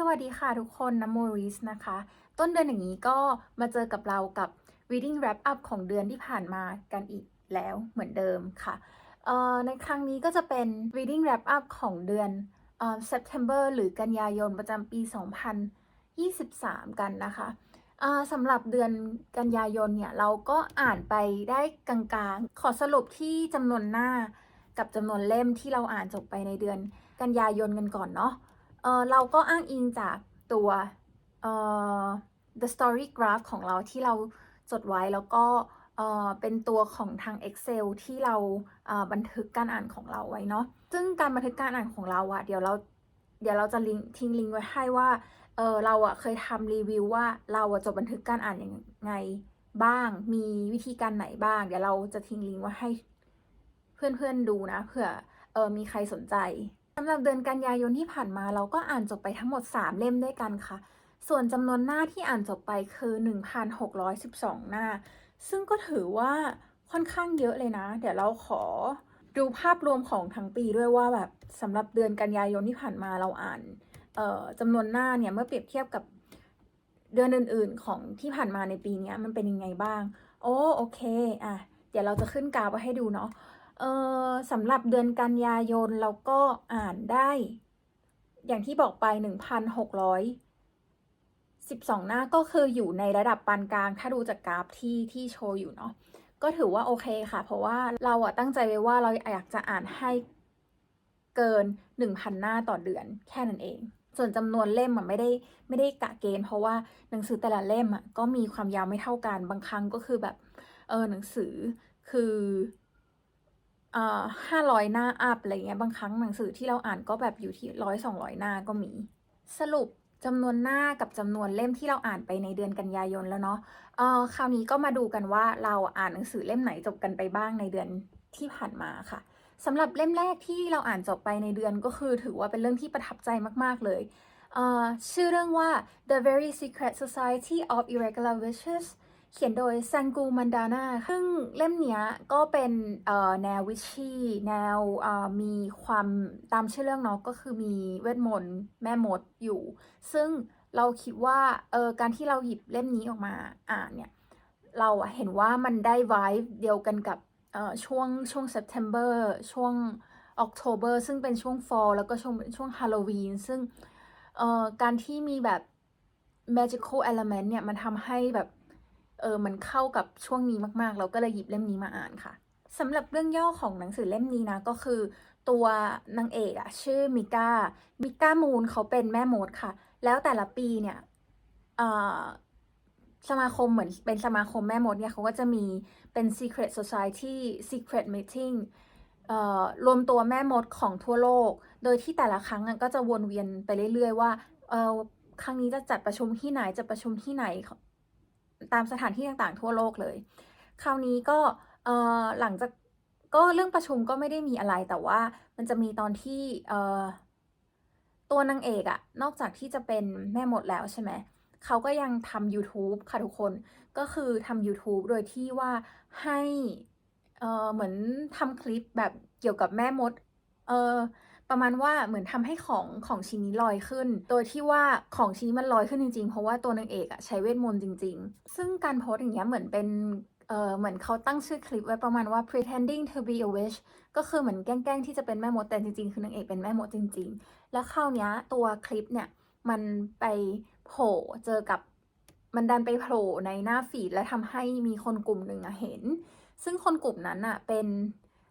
สวัสดีค่ะทุกคนนะโมริสนะคะ ต้นเดือนอย่างนี้ก็มาเจอกับเรากับ reading wrap up ของเดือนที่ผ่านมากันอีกแล้วเหมือนเดิมค่ะในครั้งนี้ก็จะเป็น reading wrap up ของเดือนเอ่อ September หรือกันยายนประจำปี 2023 กันนะคะสำหรับเดือนกันยายนเนี่ย เราก็อ่านไปได้กลางๆ ขอสรุปที่จำนวนหน้ากับจำนวนเล่มที่เราอ่านจบไปในเดือนกันยายนกันก่อนเนาะ เออเราก็อ้างอิงจากตัวเออ the story graph ของเราที่เราจดไว้แล้วก็เออเป็นตัวของทาง Excel ที่เราเออบันทึกการอ่านของเราไว้เนาะซึ่งการบันทึกการอ่านของเราอะเดี๋ยวเราเดี๋ยวเราจะลิงทิ้งลิงก์ไว้ให้ว่าเออเราอะเคยทำรีวิวว่าเราอะจดบันทึกการอ่านยังไงบ้าง มีวิธีการไหนบ้าง เดี๋ยวเราจะทิ้งลิงก์ไว้ให้เพื่อนๆดูนะเผื่อเออมีใครสนใจ สำหรับเดือนกันยายนที่ผ่านมาเราก็อ่านจบไปทั้งหมด 3 เล่มด้วยกันค่ะ ส่วนจำนวนหน้าที่อ่านจบไปคือ 1,612 หน้า ซึ่งก็ถือว่าค่อนข้างเยอะเลยนะ เดี๋ยวเราขอดูภาพรวมของทั้งปีด้วยว่าแบบสำหรับเดือนกันยายนที่ผ่านมาเราอ่านจำนวนหน้าเนี่ยเมื่อเปรียบเทียบกับเดือนอื่น ๆ ของที่ผ่านมาในปีนี้มันเป็นยังไงบ้าง โอ้โอเคอะเดี๋ยวเราจะขึ้นกราฟไว้ให้ดูเนาะ เออสำหรับเดือนกันยายนเราก็อ่านได้ อย่างที่บอกไป1,612 หน้าก็คืออยู่ในระดับปานกลาง ถ้าดูจากกราฟที่ที่โชว์อยู่เนาะก็ถือว่าโอเคค่ะ เพราะว่าเราอะตั้งใจไว้ว่าเราอยากจะอ่านให้เกิน 1,000 หน้าต่อเดือนแค่นั้นเอง ส่วนจำนวนเล่มอะไม่ได้ไม่ได้กะเกณฑ์เพราะว่าหนังสือแต่ละเล่มอะก็มีความยาวไม่เท่ากันบางครั้งก็คือแบบเออหนังสือคือ ห้าร้อยหน้าอัพอะไรเงี้ยบางครั้งหนังสือที่เราอ่านก็แบบอยู่ที่ร้อยสองร้อยหน้าก็มี สรุปจำนวนหน้ากับจำนวนเล่มที่เราอ่านไปในเดือนกันยายนแล้วเนาะเอ่อคราวนี้ก็มาดูกันว่าเราอ่านหนังสือเล่มไหนจบกันไปบ้างในเดือนที่ผ่านมาค่ะสำหรับเล่มแรกที่เราอ่านจบไปในเดือนก็คือถือว่าเป็นเรื่องที่ประทับใจมากๆเลยเออชื่อเรื่องว่า The Very Secret Society of Irregular Wishes เขียนโดยซังกูมันดาน่าซึ่งเล่มนี้ก็เป็นแนววิชีแนวมีความตามชื่อเรื่องเนาะก็คือมีเวทมนต์แม่มดอยู่ ซึ่งเราคิดว่าเออการที่เราหยิบเล่มนี้ออกมาอ่านเนี่ย เราเห็นว่ามันได้ไวฟ์เดียวกันกับช่วงช่วง September ช่วง October ซึ่งเป็นช่วง Fall แล้วก็ช่วงช่วง Halloween ซึ่งการที่มีแบบ magical element เนี่ย มันทำให้แบบ เออมันเข้ากับช่วงนี้มากๆ เราก็เลยหยิบเล่มนี้มาอ่านค่ะสำหรับเรื่องย่อของหนังสือเล่มนี้นะก็คือ ตัวนางเอกอะชื่อมิก้ามิก้ามูนเขาเป็นแม่มดค่ะ แล้วแต่ละปีเนี่ยสมาคมเหมือนเป็นสมาคมแม่มดเนี่ยเขาก็จะมีเป็น secret society secret meeting รวมตัวแม่มดของทั่วโลก โดยที่แต่ละครั้งก็จะวนเวียนไปเรื่อยๆ ว่าครั้งนี้จะจัดประชุมที่ไหนจะประชุมที่ไหน ตามสถานที่ต่างๆ ทั่วโลกเลย คราวนี้ก็หลังจากก็เรื่องประชุมก็ไม่ได้มีอะไรแต่ว่ามันจะมีตอนที่ตัวนางเอกอะนอกจากที่จะเป็นแม่หมดแล้วใช่ไหมเขาก็ยังทำ YouTube ค่ะทุกคนก็คือทำ YouTube โดยที่ว่าให้เหมือนทำคลิปแบบเกี่ยวกับแม่มดเอ ประมาณว่าเหมือนทำให้ของของชิ้นนี้ลอยขึ้น โดยที่ว่าของชิ้นมันลอยขึ้นจริงๆ เพราะว่าตัวนางเอกอะใช้เวทมนต์จริง ๆ ซึ่งการโพสอย่างเงี้ยเหมือนเป็นเออเหมือนเขาตั้งชื่อคลิปไว้ประมาณว่า pretending to be a witch ก็คือเหมือนแกล้งๆที่จะเป็นแม่มดแต่จริงๆ คือนางเอกเป็นแม่มดจริง ๆ แล้วคราวนี้ตัวคลิปเนี่ยมันไปโผล่เจอกับมันดันไปโผล่ในหน้าฟีดและทำให้มีคนกลุ่มหนึ่งเห็น ซึ่งคนกลุ่มนั้นอะเป็น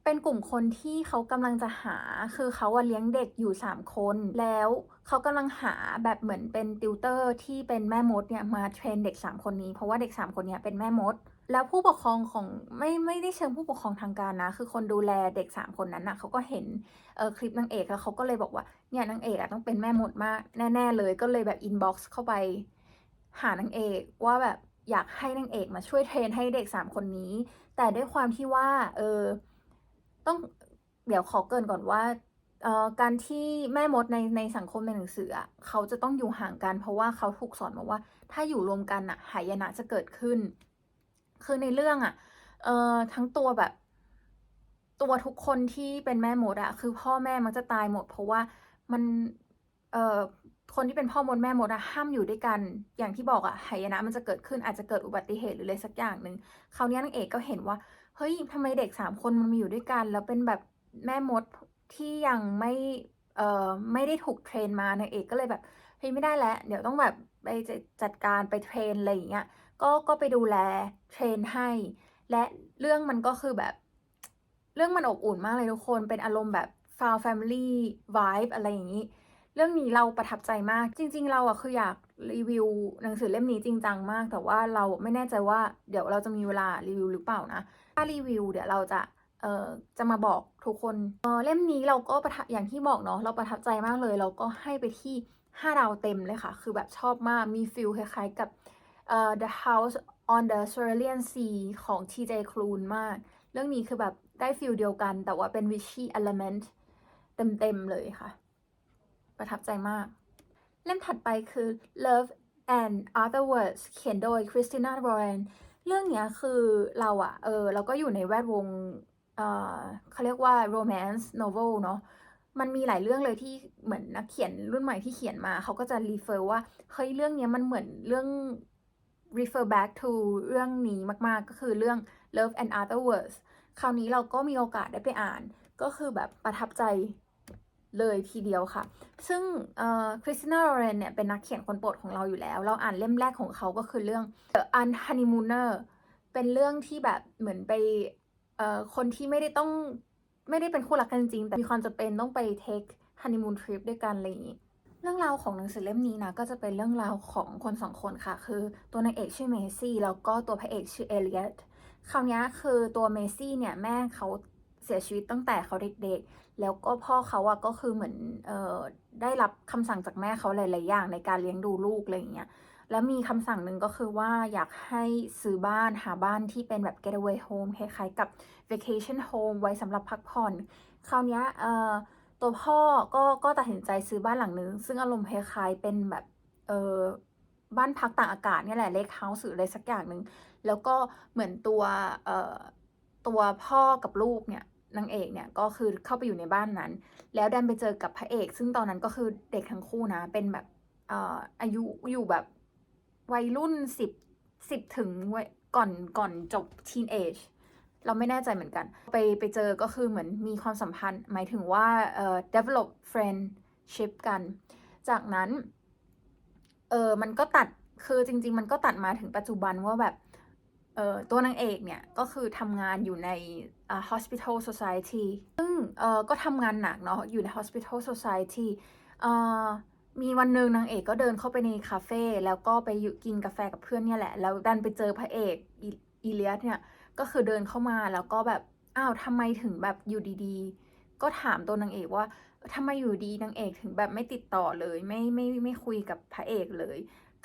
เป็นกลุ่มคนที่เขากำลังจะหา คือเขาเลี้ยงเด็กอยู่ 3 คน แล้วเขากำลังหาแบบเหมือนเป็นติวเตอร์ที่เป็นแม่มดเนี่ยมาเทรนเด็ก 3 คนนี้ เพราะว่าเด็ก 3 คนนี้เป็นแม่มด แล้วผู้ปกครองของไม่ไม่ได้เชิงผู้ปกครองทางการนะ คือคนดูแลเด็ก 3 คนนั้นนะเขาก็เห็นเออคลิปนางเอกแล้วเขาก็เลยบอกว่าเนี่ยนางเอกอะต้องเป็นแม่มดมากแน่ๆเลยก็เลยแบบอินบ็อกซ์เข้าไป หานางเอกว่าแบบอยากให้นางเอกมาช่วยเทรนให้เด็ก 3 คนนี้ แต่ด้วยความที่ว่าเออ ต้องเดี๋ยวขอเกินก่อนว่าการที่แม่มดในในสังคมในหนังสืออะเขาจะต้องอยู่ห่างกัน เพราะว่าเขาถูกสอนมาว่า ถ้าอยู่รวมกันอะหายนะจะเกิดขึ้น คือในเรื่องอะเอ่อทั้งตัวแบบ ตัวทุกคนที่เป็นแม่มดอะคือพ่อแม่มักจะตายหมด เพราะว่ามันเอ่อคนที่เป็นพ่อมดแม่มดอะห้ามอยู่ด้วยกัน อย่างที่บอกอะหายนะมันจะเกิดขึ้นอาจจะเกิดอุบัติเหตุหรืออะไรสักอย่างหนึ่งคราวนี้นางเอกก็เห็นว่า เฮ้ยทำไมเด็กสามคนมันมาอยู่ด้วยกัน แล้วเป็นแบบแม่มดที่ยังไม่เอ่อไม่ได้ถูกเทรนมานางเอกก็เลยแบบเฮ้ยไม่ได้แล้ว เดี๋ยวต้องแบบไปจัดการไปเทรนอะไรอย่างเงี้ยก็ก็ไปดูแลเทรนให้ และเรื่องมันก็คือแบบ เรื่องมันอบอุ่นมากเลยทุกคนเป็นอารมณ์แบบ found family vibe อะไรอย่างนี้ เรื่องนี้เราประทับใจมากจริง ๆ เราอะคืออยาก รีวิวหนังสือเล่มนี้จริงจังมาก แต่ว่าเราไม่แน่ใจว่าเดี๋ยวเราจะมีเวลารีวิวหรือเปล่านะ ถ้ารีวิวเดี๋ยวเราจะเอ่อจะมาบอกทุกคนเออเล่มนี้เราก็ประทับอย่างที่บอกเนาะเราประทับใจมากเลย เราก็ให้ไปที่5ดาวเต็มเลยค่ะ คือแบบชอบมากมีฟิลคล้ายๆกับเอ่อ The House on the Cerulean Sea ของ TJ Klune มาก เรื่องนี้คือแบบได้ฟิลเดียวกัน แต่ว่าเป็น Vichy element เต็มๆเลยค่ะ ประทับใจมาก เล่มถัดไปคือ Love and Other Words เขียนโดย Christina Ryan เรื่องเนี้ยคือเราอะเออเราก็อยู่ในแวดวงเออเขาเรียกว่า romance novel เนาะมันมีหลายเรื่องเลยที่เหมือนนักเขียนรุ่นใหม่ที่เขียนมา เขาก็จะ refer ว่า เฮ้ย เรื่องเนี้ยมันเหมือนเรื่อง refer back to เรื่องนี้มาก ๆ ก็คือเรื่อง Love and Other Words คราวนี้เราก็มีโอกาสได้ไปอ่าน ก็คือแบบประทับใจ เลยทีเดียวค่ะ ซึ่งคริสติน่าโรเรนเนี่ยเป็นนักเขียนคนโปรดของเราอยู่แล้ว เราอ่านเล่มแรกของเขาก็คือเรื่อง The Unhoneymooner เป็นเรื่องที่แบบเหมือนไปคนที่ไม่ได้ต้องไม่ได้เป็นคู่รักกันจริง แต่มีความจำเป็นต้องไปเทคฮันนีมูนทริปด้วยกันอะไรอย่างนี้เรื่องราวของหนังสือเล่มนี้นะก็จะเป็นเรื่องราวของคนสองคนค่ะ คือตัวนางเอกชื่อเมซี่แล้วก็ตัวพระเอกชื่อเอเลียตคราวนี้คือตัวเมซี่เนี่ยแม่เขา เสียชีวิตตั้งแต่เขาเด็กๆ แล้วก็พ่อเขาอะก็คือเหมือนเอ่อได้รับคำสั่งจากแม่เขาหลาย ๆ อย่างในการเลี้ยงดูลูกอะไรอย่างเงี้ย แล้วมีคำสั่งหนึ่งก็คือว่าอยากให้ซื้อบ้านหาบ้านที่เป็นแบบ getaway home คล้ายๆกับ vacation home ไว้สำหรับพักผ่อน คราวนี้เอ่อตัวพ่อก็ก็ตัดสินใจซื้อบ้านหลังนึง ซึ่งอารมณ์คล้ายๆเป็นแบบเออบ้านพักต่างอากาศเนี่ยแหละเล็กเฮาส์หรืออะไรสักอย่างหนึ่ง แล้วก็เหมือนตัวเอ่อตัวพ่อกับลูกเนี่ย นางเอกเนี่ยก็คือเข้าไปอยู่ในบ้านนั้น แล้วดันไปเจอกับพระเอก ซึ่งตอนนั้นก็คือเด็กทั้งคู่นะ เป็นแบบเอ่ออายุอยู่แบบวัยรุ่นสิบสิบถึงวัยก่อนก่อนจบ teen age เราไม่แน่ใจเหมือนกัน ไปไปเจอก็คือเหมือนมีความสัมพันธ์ หมายถึงว่าเอ่อ develop friendship กัน จากนั้นเออมันก็ตัดคือจริง ๆ มันก็ตัดมาถึงปัจจุบันว่าแบบเอ่อตัวนางเอกเนี่ยก็คือทำงานอยู่ใน hospital society ซึ่งเออก็ทำงานหนักเนาะอยู่ใน hospital society เออมีวันหนึ่งนางเอกก็เดินเข้าไปในคาเฟ่แล้วก็ไปกินกาแฟกับเพื่อนเนี่ยแหละ แล้วดันไปเจอพระเอกอีเลียสเนี่ยก็คือเดินเข้ามาแล้วก็แบบอ้าวทำไมถึงแบบอยู่ดีๆ ก็ถามตัวนางเอกว่าทำไมอยู่ดีนางเอกถึงแบบไม่ติดต่อเลย ไม่ไม่ไม่คุยกับพระเอกเลย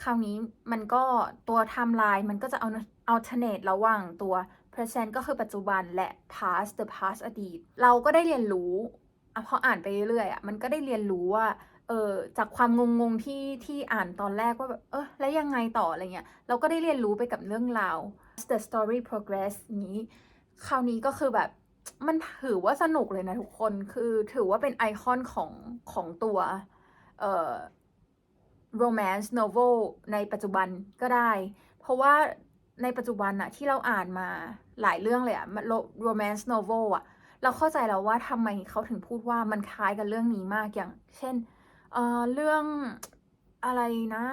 คราวนี้มันก็ตัวไทม์ไลน์มันก็จะเอา alternate ระหว่างตัว present ก็คือปัจจุบันและ past the past อดีต เราก็ได้เรียนรู้อพออ่านไปเรื่อยๆอะมันก็ได้เรียนรู้ว่าเออจากความงงๆที่ที่อ่านตอนแรกว่าแบบเออแล้วยังไงต่ออะไรเงี้ยเราก็ได้เรียนรู้ไปกับเรื่องราว the story progress นี้ คราวนี้ก็คือแบบมันถือว่าสนุกเลยนะทุกคนคือถือว่าเป็นไอคอนของของตัวเอ่อ romance novel ในปัจจุบันก็ได้ เพราะว่า ในปัจจุบันอะที่เราอ่านมาหลายเรื่องเลยอะ romance novel อะเราเข้าใจแล้วว่าทำไมเขาถึงพูดว่ามันคล้ายกับเรื่องนี้มากอย่าง เช่นเอ่อเรื่องอะไรนะ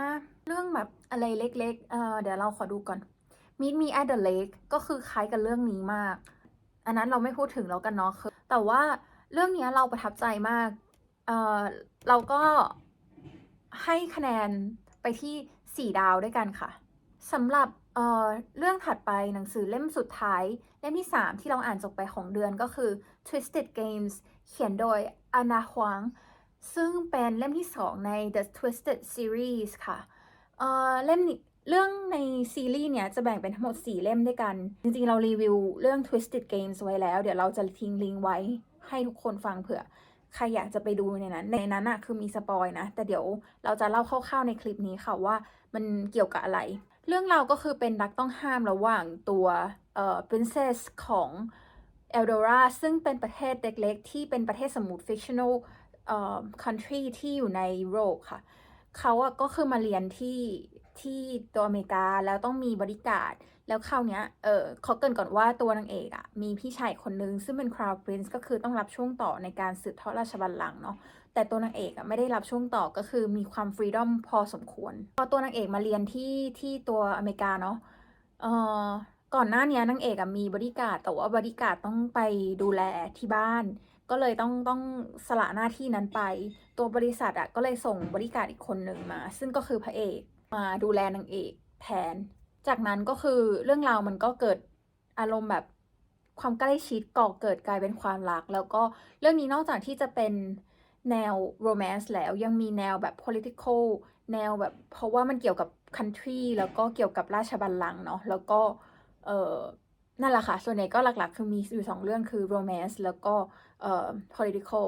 เรื่องแบบอะไรเล็กๆเอ่อเดี๋ยวเราขอดูก่อน Meet Me at the Lake ก็คือคล้ายกับเรื่องนี้มาก อันนั้นเราไม่พูดถึงแล้วกันเนาะคือแต่ว่าเรื่องนี้เราประทับใจมากเอ่อเราก็ให้คะแนนไปที่ 4 ดาวด้วยกันค่ะสำหรับ เอ่อเรื่องถัดไปหนังสือเล่มสุดท้าย เล่มที่ 3 ที่เราอ่านจบไปของเดือนก็คือ Twisted Games เขียนโดยอนาฮวางซึ่งเป็นเล่มที่ 2 ใน The Twisted Series ค่ะเอ่อเล่มเรื่องในซีรีส์เนี่ยจะแบ่งเป็นทั้งหมด 4 เล่มด้วยกัน จริงๆ เรารีวิวเรื่อง Twisted Games ไว้แล้ว เดี๋ยวเราจะทิ้งลิงก์ไว้ให้ทุกคนฟังเผื่อใครอยากจะไปดูในนั้น ในนั้นอะคือมีสปอยนะ แต่เดี๋ยวเราจะเล่าคร่าวๆในคลิปนี้ค่ะว่ามันเกี่ยวกับอะไร เรื่องราวก็คือเป็นรักต้องห้ามระหว่างตัวเอ่อ princess ของเอลโดราซึ่งเป็นประเทศเล็กๆ ที่เป็นประเทศสมมุติ fictional เอ่อ country ที่อยู่ในยุโรปค่ะ เขาอะก็คือมาเรียนที่ที่ตัวอเมริกาแล้วต้องมีบริการด แล้วคราวเนี้ย เออเขาเกรินก่อนว่าตัวนางเอกอะมีพี่ชายคนนึง ซึ่งเป็น Crown Prince ก็คือต้องรับช่วงต่อในการสืบทอดราชบัลลังก์เนาะ แต่ตัวนางเอกอะไม่ได้รับช่วงต่อก็คือมีความฟรีดอมพอสมควร พอตัวนางเอกมาเรียนที่ที่ตัวอเมริกาเนาะ เออก่อนหน้านี้นางเอกอะมีบริการแต่ว่าบริการต้องไปดูแลที่บ้าน ก็เลยต้องต้องสละหน้าที่นั้นไป ตัวบริษัทอะก็เลยส่งบริการอีกคนหนึ่งมา ซึ่งก็คือพระเอกมาดูแลนางเอกแทน จากนั้นก็คือเรื่องราวมันก็เกิดอารมณ์แบบความใกล้ชิดก่อเกิดกลายเป็นความรัก แล้วก็เรื่องนี้นอกจากที่จะเป็นแนวโรแมนต์แล้วยังมีแนวแบบ political แนวแบบ เพราะว่ามันเกี่ยวกับ country แล้วก็เกี่ยวกับราชบัลลังก์เนาะแล้วก็เออนั่นแหละค่ะ ส่วนใหญ่ก็หลักๆ คือมีอยู่สองเรื่องคือ romance แล้วก็เอ่อ political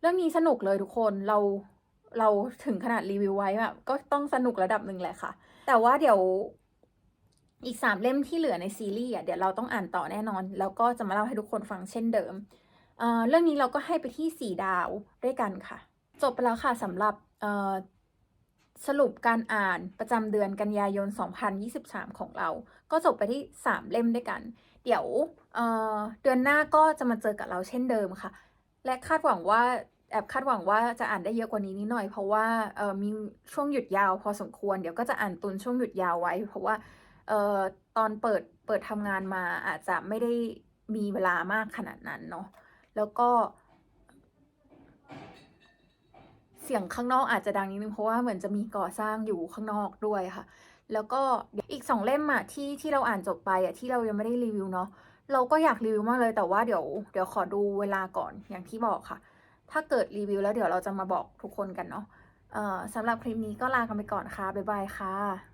เรื่องนี้สนุกเลยทุกคนเราเราถึงขนาดรีวิวไว้แบบก็ต้องสนุกระดับหนึ่งแหละค่ะ แต่ว่าเดี๋ยว อีกสามเล่มที่เหลือในซีรีส์อะเดี๋ยวเราต้องอ่านต่อแน่นอน แล้วก็จะมาเล่าให้ทุกคนฟังเช่นเดิมเเรื่องนี้เราก็ให้ไปที่สี่ดาวด้วยกันค่ะ จบไปแล้วค่ะสำหรับสรุปการอ่านประจำเดือนกันยายน 2023 ของเรา ก็จบไปที่ 3 เล่มด้วยกัน เดี๋ยวเเดือนหน้าก็จะมาเจอกับเราเช่นเดิมค่ะ และคาดหวังว่าแอบคาดหวังว่าจะอ่านได้เยอะกว่านี้นิดหน่อย เพราะว่ามีช่วงหยุดยาวพอสมควร เดี๋ยวก็จะอ่านตุนช่วงหยุดยาวไว้ เพราะว่า เออตอนเปิดเปิดทำงานมาอาจจะไม่ได้มีเวลามากขนาดนั้นเนาะแล้วก็ เสียงข้างนอกอาจจะดังนิดนึงเพราะว่าเหมือนจะมีก่อสร้างอยู่ข้างนอกด้วยค่ะ แล้วก็อีกสองเล่มอะที่ที่เราอ่านจบไปอะที่เรายังไม่ได้รีวิวเนาะเราก็อยากรีวิวมากเลยแต่ว่าเดี๋ยวเดี๋ยวขอดูเวลาก่อนอย่างที่บอกค่ะ ถ้าเกิดรีวิวแล้วเดี๋ยวเราจะมาบอกทุกคนกันเนาะเอ่อสำหรับคลิปนี้ก็ลากันไปก่อนค่ะ บ๊ายบายค่ะ